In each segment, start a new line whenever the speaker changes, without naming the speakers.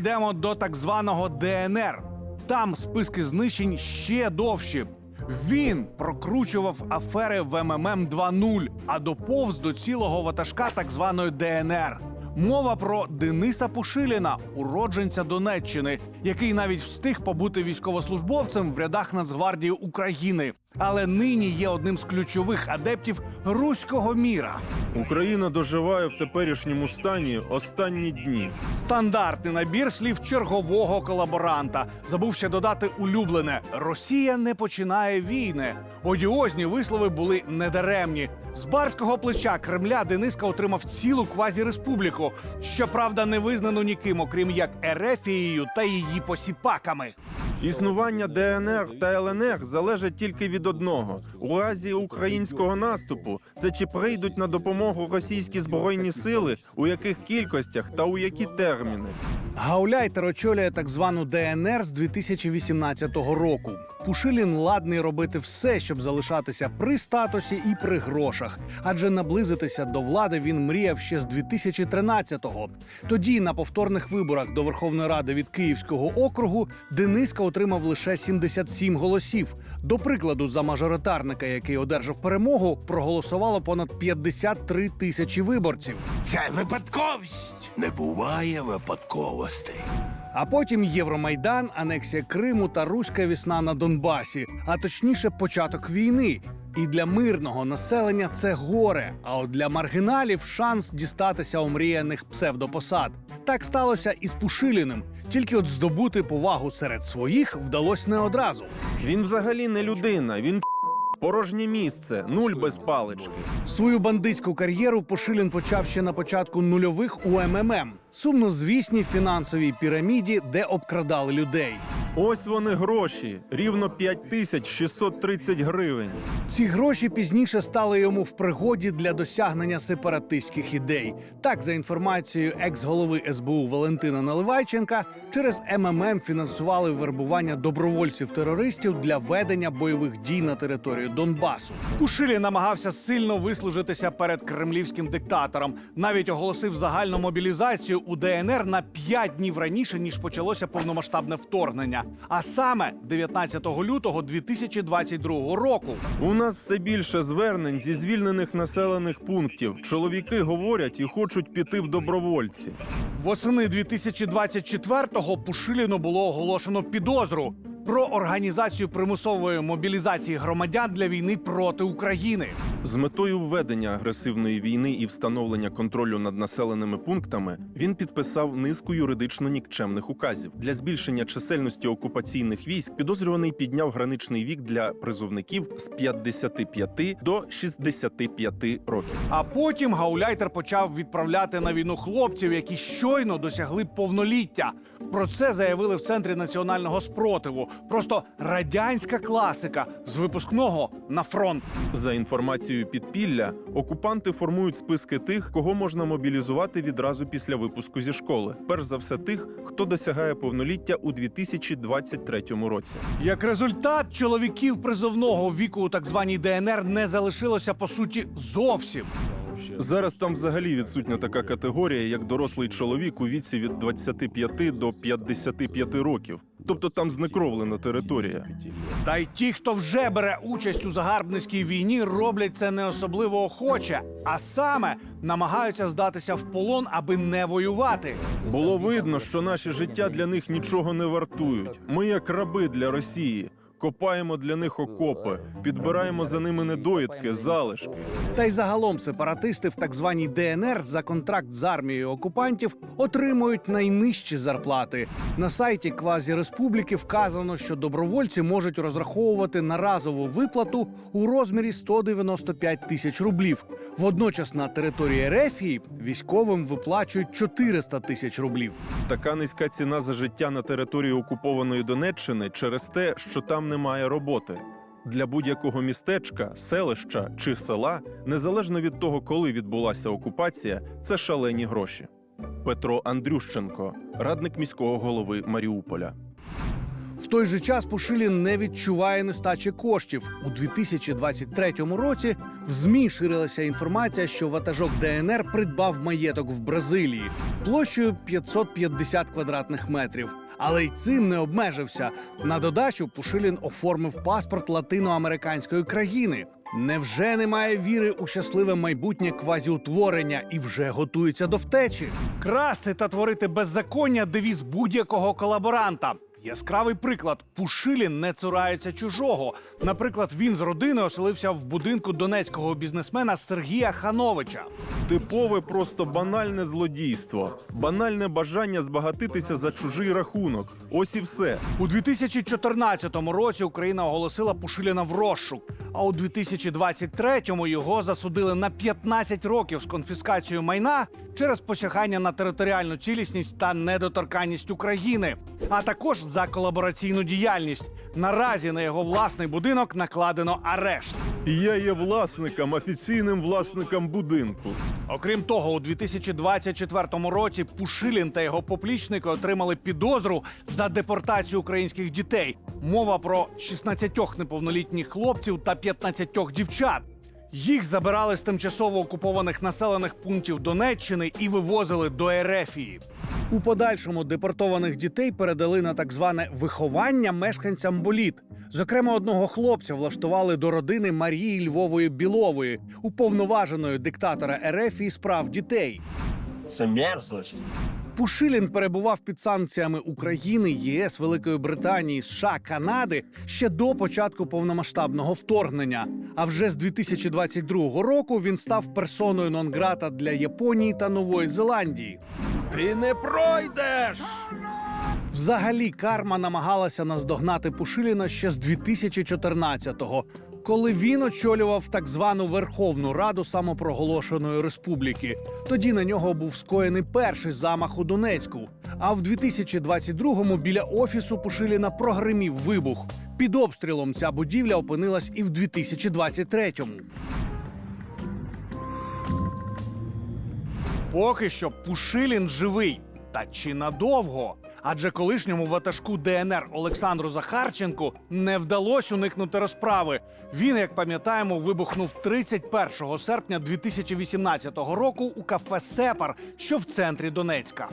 Йдемо до так званого ДНР. Там списки знищень ще довші. Він прокручував афери в МММ 2.0, а доповз до цілого ватажка так званої ДНР. Мова про Дениса Пушиліна, уродженця Донеччини, який навіть встиг побути військовослужбовцем в рядах Нацгвардії України, але нині є одним з ключових адептів руського міра.
Україна доживає в теперішньому стані останні дні.
Стандартний набір слів чергового колаборанта. Забув ще додати улюблене: Росія не починає війни. Одіозні вислови були недаремні. З барського плеча Кремля Дениска отримав цілу квазіреспубліку, щоправда, не визнану ніким, окрім як Ерефією та її посіпаками.
Існування ДНР та ЛНР залежить тільки від одного: у разі українського наступу це чи прийдуть на допомогу російські збройні сили, у яких кількостях та у які терміни.
Гауляйтер очолює так звану ДНР з 2018 року. Пушилін ладний робити все, щоб залишатися при статусі і при грошах, адже наблизитися до влади він мріяв ще з 2013-го. Тоді на повторних виборах до Верховної Ради від Київського округу Дениска отримав лише 77 голосів. До прикладу, за мажоритарника, який одержав перемогу, проголосувало понад 53 тисячі виборців.
Це випадковість. Не буває випадковостей.
А потім Євромайдан, анексія Криму та руська вісна на Донбасі, а точніше, початок війни. І для мирного населення це горе. А от для маргіналів шанс дістатися омріяних псевдопосад. Так сталося і з Пушиліним. Тільки от здобути повагу серед своїх вдалося не одразу.
Він взагалі не людина, він порожнє місце, нуль без палички.
Свою бандитську кар'єру Пушилін почав ще на початку нульових у МММ. Сумнозвісній фінансовій піраміді, де обкрадали людей.
Ось вони гроші, рівно 5630 гривень.
Ці гроші пізніше стали йому в пригоді для досягнення сепаратистських ідей. Так, за інформацією екс-голови СБУ Валентина Наливайченка, через МММ фінансували вербування добровольців-терористів для ведення бойових дій на територію Донбасу. Кушилі намагався сильно вислужитися перед кремлівським диктатором. Навіть оголосив загальну мобілізацію у ДНР на 5 днів раніше ніж почалося повномасштабне вторгнення. А саме 19 лютого 2022 року.
У нас все більше звернень зі звільнених населених пунктів. Чоловіки говорять і хочуть піти в добровольці.
Восени 2024-го Пушиліну було оголошено підозру про організацію примусової мобілізації громадян для війни проти України.
З метою введення агресивної війни і встановлення контролю над населеними пунктами він підписав низку юридично нікчемних указів. Для збільшення чисельності окупаційних військ підозрюваний підняв граничний вік для призовників з 55 до 65 років.
А потім гауляйтер почав відправляти на війну хлопців, які щойно досягли повноліття. Про це заявили в центрі національного спротиву. Просто радянська класика з випускного на фронт.
За інформацією підпілля, окупанти формують списки тих, кого можна мобілізувати відразу після випуску зі школи. Перш за все, тих, хто досягає повноліття у 2023 році.
Як результат, чоловіків призовного віку у так званій ДНР не залишилося по суті зовсім.
Зараз там взагалі відсутня така категорія, як дорослий чоловік у віці від 25 до 55 років. Тобто там знекровлена територія.
Та й ті, хто вже бере участь у загарбницькій війні, роблять це не особливо охоче, а саме намагаються здатися в полон, аби не воювати.
Було видно, що наші життя для них нічого не вартують. Ми як раби для Росії. Копаємо для них окопи, підбираємо за ними недоїдки, залишки.
Та й загалом сепаратисти в так званій ДНР за контракт з армією окупантів отримують найнижчі зарплати. На сайті квазіреспубліки вказано, що добровольці можуть розраховувати на разову виплату у розмірі 195 тисяч рублів. Водночас на території Рефії військовим виплачують 400 тисяч рублів.
Така низька ціна за життя на території окупованої Донеччини через те, що там немає роботи. Для будь-якого містечка, селища чи села, незалежно від того, коли відбулася окупація, це шалені гроші. Петро Андрющенко, радник міського голови Маріуполя.
В той же час Пушилін не відчуває нестачі коштів. У 2023 році В ЗМІ ширилася інформація, що ватажок ДНР придбав маєток в Бразилії площею 550 квадратних метрів. Але й цим не обмежився. На додачу Пушилін оформив паспорт латиноамериканської країни. Невже немає віри у щасливе майбутнє квазіутворення і вже готується до втечі? Красти та творити беззаконня девіз будь-якого колаборанта. Яскравий приклад Пушилін не цурається чужого. Наприклад, він з родиною оселився в будинку донецького бізнесмена Сергія Хановича.
Типове просто банальне злодійство, банальне бажання збагатитися за чужий рахунок. Ось і все.
У 2014 році Україна оголосила Пушиліна в розшук. А у 2023-му його засудили на 15 років з конфіскацією майна через посягання на територіальну цілісність та недоторканність України, а також за колабораційну діяльність. Наразі на його власний будинок накладено арешт.
Я є власником, офіційним власником будинку.
Окрім того, у 2024 році Пушилін та його поплічники отримали підозру за депортацію українських дітей. Мова про 16 неповнолітніх хлопців та 15 дівчат. Їх забирали з тимчасово окупованих населених пунктів Донеччини і вивозили до Ерефії. У подальшому депортованих дітей передали на так зване виховання мешканцям боліт. Зокрема, одного хлопця влаштували до родини Марії Львової Білової, уповноваженої диктатора Ерефії справ дітей.
Це мерзость.
Пушилін перебував під санкціями України, ЄС, Великої Британії, США, Канади ще до початку повномасштабного вторгнення. А вже з 2022 року він став персоною нон-грата для Японії та Нової Зеландії.
Ти не пройдеш!
Взагалі, карма намагалася наздогнати Пушиліна ще з 2014-го, коли він очолював так звану Верховну Раду самопроголошеної республіки. Тоді на нього був скоєний перший замах у Донецьку. А в 2022-му біля офісу Пушиліна прогримів вибух. Під обстрілом ця будівля опинилась і в 2023-му. Поки що Пушилін живий. Та чи надовго? Адже колишньому ватажку ДНР Олександру Захарченку не вдалося уникнути розправи. Він, як пам'ятаємо, вибухнув 31 серпня 2018 року у кафе Сепар, що в центрі Донецька.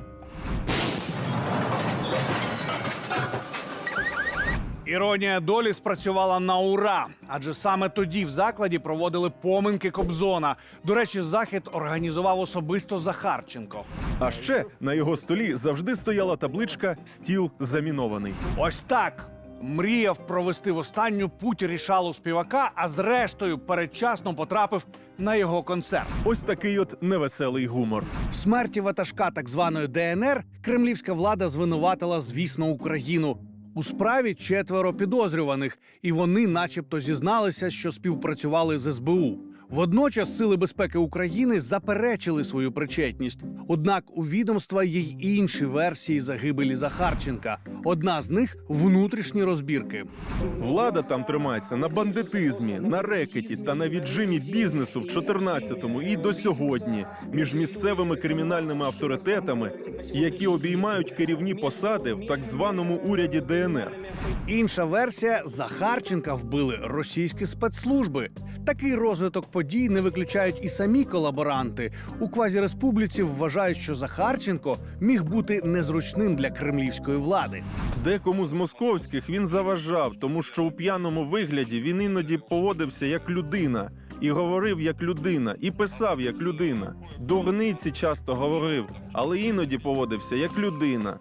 Іронія долі спрацювала на ура, адже саме тоді в закладі проводили поминки Кобзона. До речі, захід організував особисто Захарченко.
А ще на його столі завжди стояла табличка Стіл замінований.
Ось так. Мріяв провести в останню путь рішалу співака, а зрештою передчасно потрапив на його концерт.
Ось такий от невеселий гумор.
В смерті ватажка так званої ДНР кремлівська влада звинуватила, звісно, Україну. У справі четверо підозрюваних, і вони, начебто, зізналися, що співпрацювали з СБУ. Водночас сили безпеки України заперечили свою причетність. Однак у відомства є й інші версії загибелі Захарченка. Одна з них внутрішні розбірки.
Влада там тримається на бандитизмі, на рекеті та на віджимі бізнесу в 14-му і до сьогодні між місцевими кримінальними авторитетами, які обіймають керівні посади в так званому уряді ДНР.
Інша версія Захарченка вбили російські спецслужби. Такий розвиток подій не виключають і самі колаборанти. У квазіреспубліці вважають, що Захарченко міг бути незручним для кремлівської влади.
Декому з московських він заважав, тому що у п'яному вигляді він іноді поводився як людина. І говорив як людина, і писав як людина. Дурниці часто говорив, але іноді поводився як людина.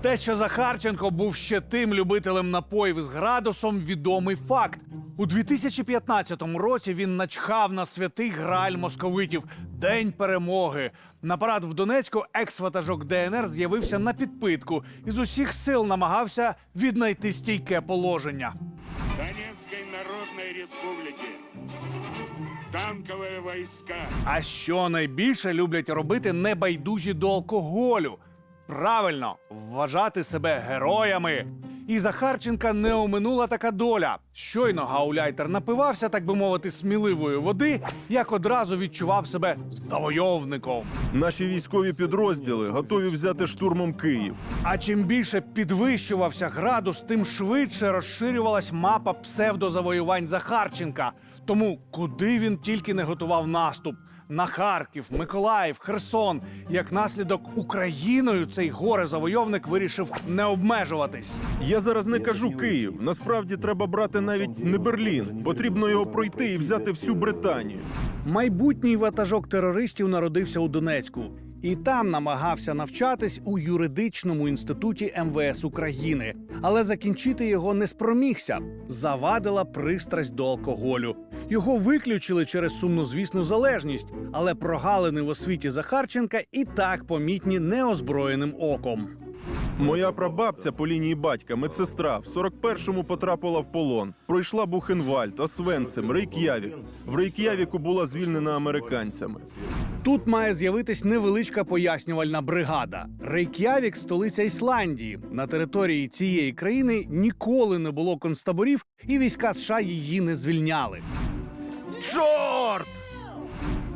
Те, що Захарченко був ще тим любителем напоїв з градусом, відомий факт. У 2015 році він начхав на святий граль московитів День перемоги. На парад в Донецьку екс-ватажок ДНР з'явився на підпитку і з усіх сил намагався віднайти стійке положення.
Донецкой Народной Республики. Танковые войска.
А що найбільше люблять робити небайдужі до алкоголю? Правильно, вважати себе героями. І Захарченка не оминула така доля. Щойно гауляйтер напивався, так би мовити, сміливої води, як одразу відчував себе завойовником.
Наші військові підрозділи готові взяти штурмом Київ.
А чим більше підвищувався градус, тим швидше розширювалась мапа псевдозавоювань Захарченка. Тому куди він тільки не готував наступ на Харків, Миколаїв, Херсон. Як наслідок Україною цей горе-завойовник вирішив не обмежуватись.
Я зараз не кажу Київ. Насправді треба брати навіть не Берлін. Потрібно його пройти і взяти всю Британію.
Майбутній ватажок терористів народився у Донецьку і там намагався навчатись у юридичному інституті МВС України, але закінчити його не спромігся. Завадила пристрасть до алкоголю. Його виключили через сумнозвісну залежність, але прогалини в освіті Захарченка і так помітні неозброєним оком.
Моя прабабця по лінії батька, медсестра, в 41-му потрапила в полон. Пройшла Бухенвальд, Освенцим, Рейк'явік. В Рейк'явіку була звільнена американцями.
Тут має з'явитись невеличка пояснювальна бригада. Рейк'явік – столиця Ісландії. На території цієї країни ніколи не було концтаборів, і війська США її не звільняли. Чорт!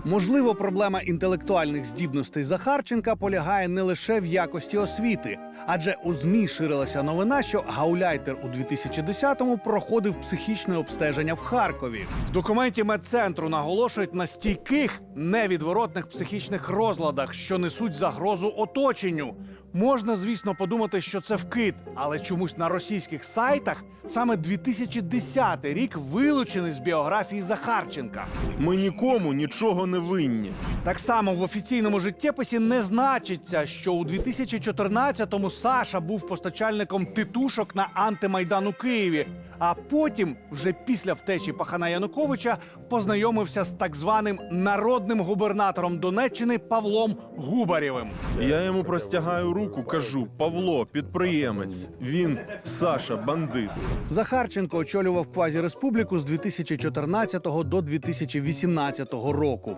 Можливо, проблема інтелектуальних здібностей Захарченка полягає не лише в якості освіти, адже у змі ширилася новина, що Гауляйтер у 2010-му проходив психічне обстеження в Харкові. В документі медцентру наголошують на стійких невідворотних психічних розладах, що несуть загрозу оточенню. Можна, звісно, подумати, що це вкид, але чомусь на російських сайтах саме 2010 рік вилучений з біографії Захарченка.
Ми нікому нічого не винні.
Так само в офіційному життєписі не значиться, що у 2014-му Саша був постачальником титушок на антимайдан у Києві. А потім, вже після втечі пахана Януковича, познайомився з так званим народним губернатором Донеччини Павлом Губарєвим.
Я йому простягаю руку, кажу: Павло, підприємець. Він Саша, бандит.
Захарченко очолював квазіреспубліку з 2014 до 2018 року.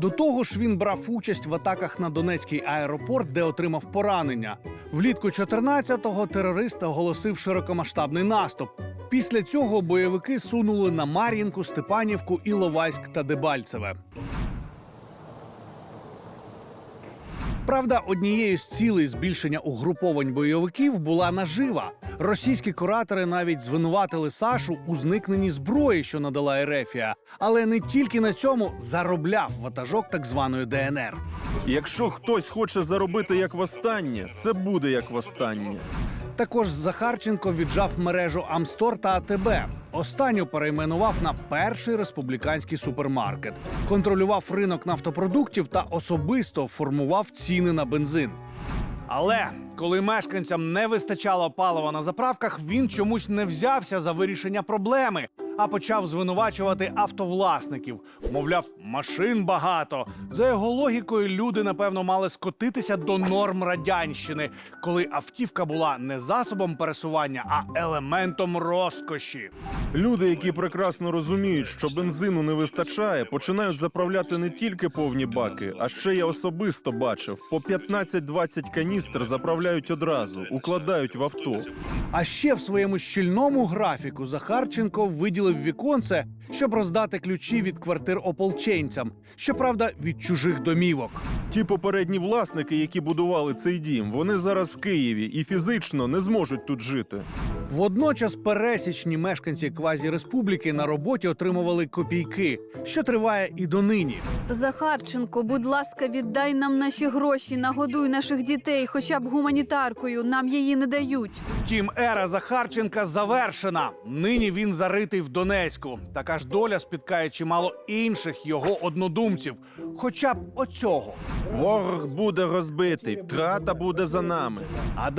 До того ж, він брав участь в атаках на Донецький аеропорт, де отримав поранення. Влітку 14-го терорист оголосив широкомасштабний наступ. Після цього бойовики сунули на Мар'їнку, Степанівку, Іловайськ та Дебальцеве. Правда, однією з цілей збільшення угруповань бойовиків була нажива. Російські куратори навіть звинуватили Сашу у зникненні зброї, що надала Ерефія. Але не тільки на цьому заробляв ватажок так званої ДНР.
Якщо хтось хоче заробити як востаннє, це буде як востаннє.
Також Захарченко віджав мережу Амстор та АТБ. Останню перейменував на перший республіканський супермаркет, контролював ринок нафтопродуктів та особисто формував ціни на бензин. Але коли мешканцям не вистачало палива на заправках, він чомусь не взявся за вирішення проблеми, а почав звинувачувати автовласників. Мовляв, машин багато. За його логікою, люди напевно мали скотитися до норм радянщини, коли автівка була не засобом пересування, а елементом розкоші.
Люди, які прекрасно розуміють, що бензину не вистачає, починають заправляти не тільки повні баки, а ще я особисто бачив: по 15-20 каністр заправляють одразу, укладають в авто.
А ще в своєму щільному графіку Захарченко виділив віконце, щоб роздати ключі від квартир ополченцям. Щоправда, від чужих домівок.
Ті попередні власники, які будували цей дім, вони зараз в Києві і фізично не зможуть тут жити.
Водночас пересічні мешканці квазіреспубліки на роботі отримували копійки, що триває і донині.
Захарченко, будь ласка, віддай нам наші гроші, нагодуй наших дітей, хоча б гуманітаркою. Нам її не дають.
Втім, ера Захарченка завершена. Нині він заритий в Донецьку. Така ж доля спіткає чимало інших його однодумців, хоча б оцього.
Ворог буде розбитий, втрата буде за нами.
А